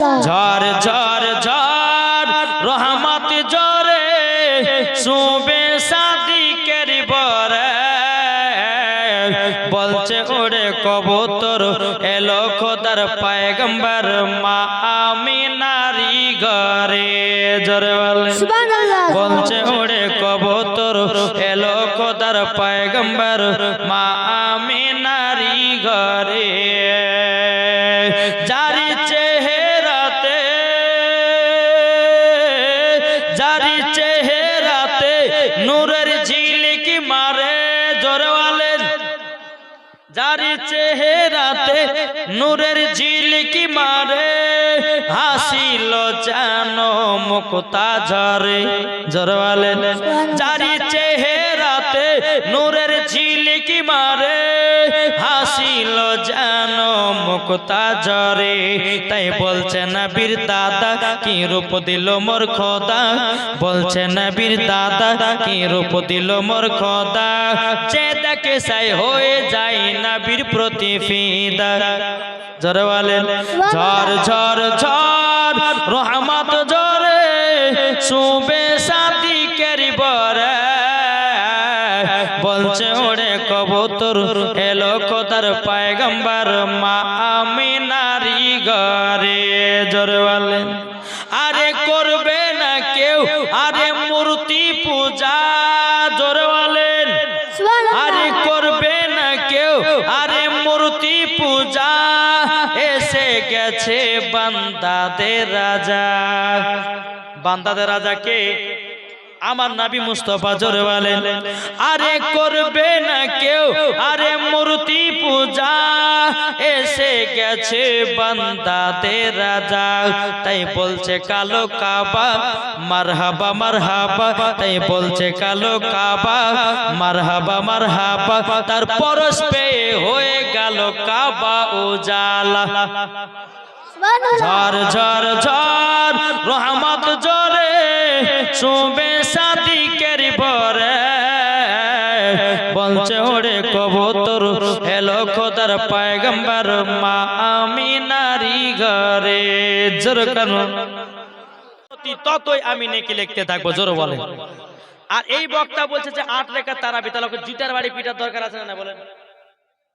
ঝড় ঝড় ঝড় রহমত জরে সুবে সাদি কেরি বরে বলছে ওরে কবুতর এলো খোদার পায়গম্বর মা আমি নারী ঘরে। জোরে বলে। বলছে ওরে কবুতর এলো খোদার পায়গম্বর মা নূরের ঝিলিকি মারে? জোরওয়ালে যার চেহারাতে নূরের ঝিলিকি মারে? হাসিল জানো মুক্তা ঝরে। জরওয়ালে যার চেহারাতে নূরের ঝিলিকি মারে? হাসিল জানো মুক্তা ঝরে তাই বলছে না বীর দাদা, কি রূপ দিল মোর খোদা? বলছে না বীর দাদা, কি রূপ দিল মোর খোদা? যে দেখে সাই হয়ে যায় না বীর প্রতি ফিদা জরওয়ালে ঝড় ঝড় ঝড় রহমত জরে সুবে বলছে ওরে কবুতর এলো কোদার পায়গম্বর। মা আমি নারী ঘরে জরওয়ালে আরে করবে না কেউ? আরে মূর্তি পূজা। জরওয়ালেন আরে সুবহানাল্লাহ। করবে না কেউ? আরে মূর্তি পূজা। এসে গেছে বান্দাদের রাজা। বান্দাদের রাজা কে? আমার নাবি মুস্তফা জোরে বলেন আরে করবে না কেউ আরে মূর্তি পূজা এসে গেছে বান্দাদের রাজা তাই বলছে কালো কাবা মারহাবা মারহাবা তাই বলছে কালো কাবা মারহাবা মারহাবা তার পরশ পেয়ে হয়ে গেল কাবা উজালা। সুবহানাল্লাহ। ঝড় ঝড় ঝড় রহমত জরে শুবে বলছে ওরে কবুতর হেলো খোদার পায়গম্বর মা আমি নারী ঘরে। জোর কেন? ততই আমি নেকি লিখতে থাকব জোর বলে আর এই বক্তা বলছে যে আট রেখা তারা বিতাল জুতার বাড়ি পিটার দরকার আছে না বলেন?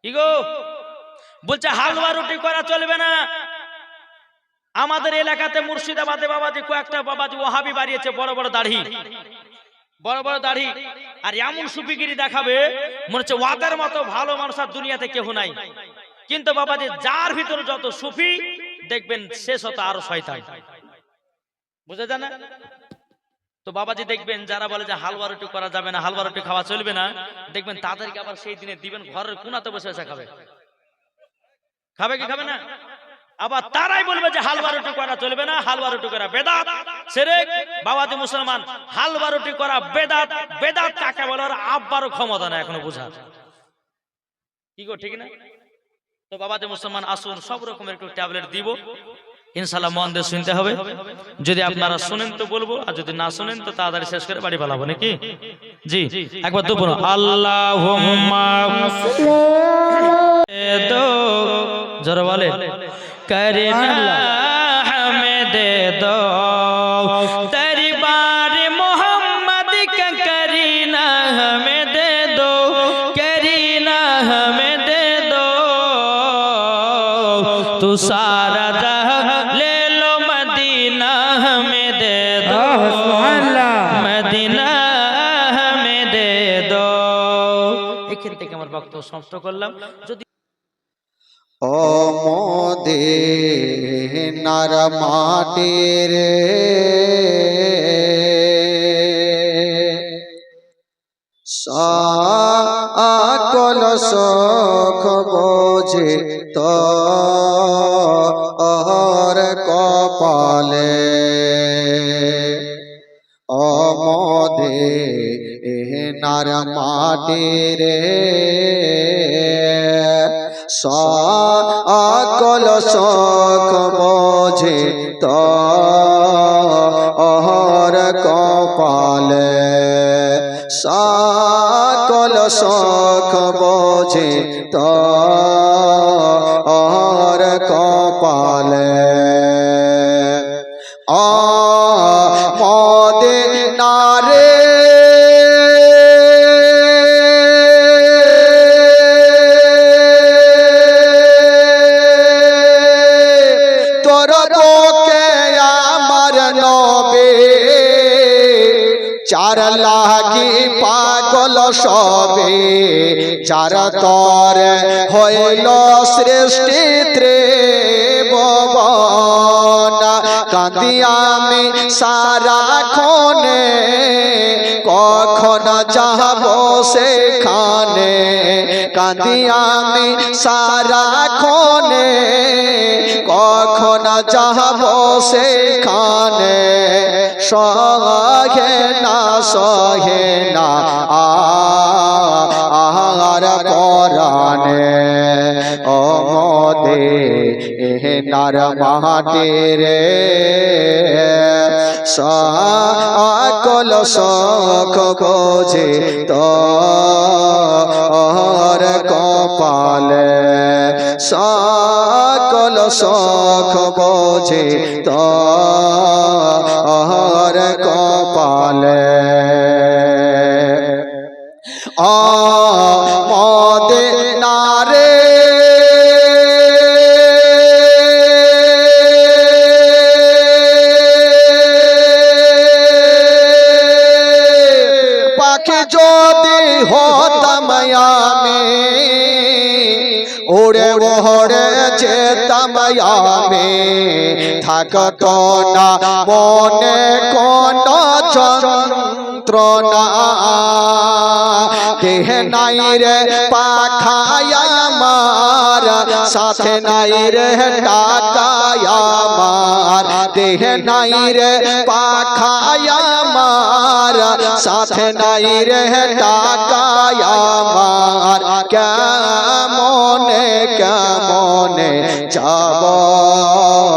কি গো? বলছে হালুয়া রুটি করা চলবে না। আমাদের এলাকাতে মুর্শিদাবাদে বাবাজি কয়েকটা বাবাজি ওহাবি বাড়িয়েছে বড় বড় দাড়ি। বড় বড় দাড়ি। আর এমন সুফিগিরি দেখাবে, মনে হচ্ছে ওয়াদের মতো ভালো মানুষ আর দুনিয়াতে কেউ নাই। কিন্তু বাবাজি, যার ভিতরে যত সুফি, দেখবেন শেষ হতো আরও শয়তান। বুঝে জানা তো বাবাজি দেখবেন, যারা বলে যে হালুয়া রুটি করা যাবে না, হালুয়া রুটি খাওয়া চলবে না, দেখবেন তাদেরকে আবার সেই দিনে দিবেন, ঘরের কোনাতে বসে বসে খাবে। খাবে কি খাবে না? আবার তারাই বলবে যে হালুয়া রুটি করা চলবে না, হালুয়া রুটি করা বেদাত। বাবাজি মুসলমান হাল বারোটি করা বেদাত বেদাত কাকে বলার আব্বারও ক্ষমতা না এখনও বোঝার কি গো, ঠিক না? তো বাবাজি মুসলমান, আসুন, সব রকমের একটু ট্যাবলেট দিব। ইনশাল্লাহ মন দিয়ে শুনতে হবে। যদি আপনারা তো বলব, আর যদি না তো তাড়াতাড়ি শেষ করে বাড়ি পালাবো, নাকি? জি, একবার দুপুর আল্লাহ জোর বলে। দে দো। तू सारा जह ले लो मदीना हमें दे दो মদিনা হমে দে দো এখান থেকে আমার বক্তব্য সমাপ্ত করলাম যদি অমদে নার মাটির সকল সখ বোঝে তো নার মাটির সকল সখ বোঝে তো অহর কপালে। সকল সখ বোঝে তো অহর কপালে। মদে আমার নবে। চার লাগি পাগল সবে চার তর হইল সৃষ্টি ত্রিভুবন। কান্দি আমি সারা খনে কখন যাব সেখানে? কান্দি আমি সারা খনে কখন যাব সেখানে? সহে না সহে না নার মাটি রে সকল শখ বোঝে তো কপালে। সকল শখ বোঝে তো কপালে। পাখি যদি হতাম আমি ওরে যে যেতাম আমি। থাকত না মনে কোন যন্ত্রণা। দেহ নাই রে পাখায় আমার সাথে নাই রে টাকায় আমার দেহ নাই রে পাখায় আমার সাথে নাই রে টাকায় আমার কেমনে কেমনে যাব সেখানে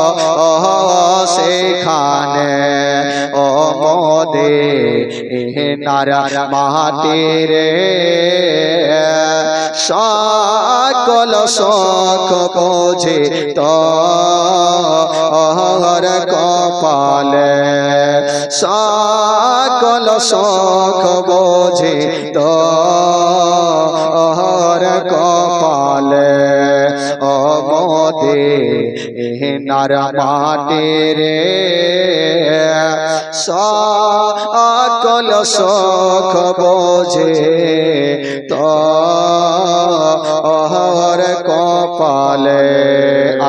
মোদে নারা মাটি রে সকল শখ বোঝে তো কপালে। সকল শখ বোঝে তো কপালে। অমদে নার মাটি রে। সকল সখ বোঝে তো কপালে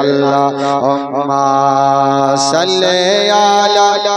আল্লাহ সাল্লে আলা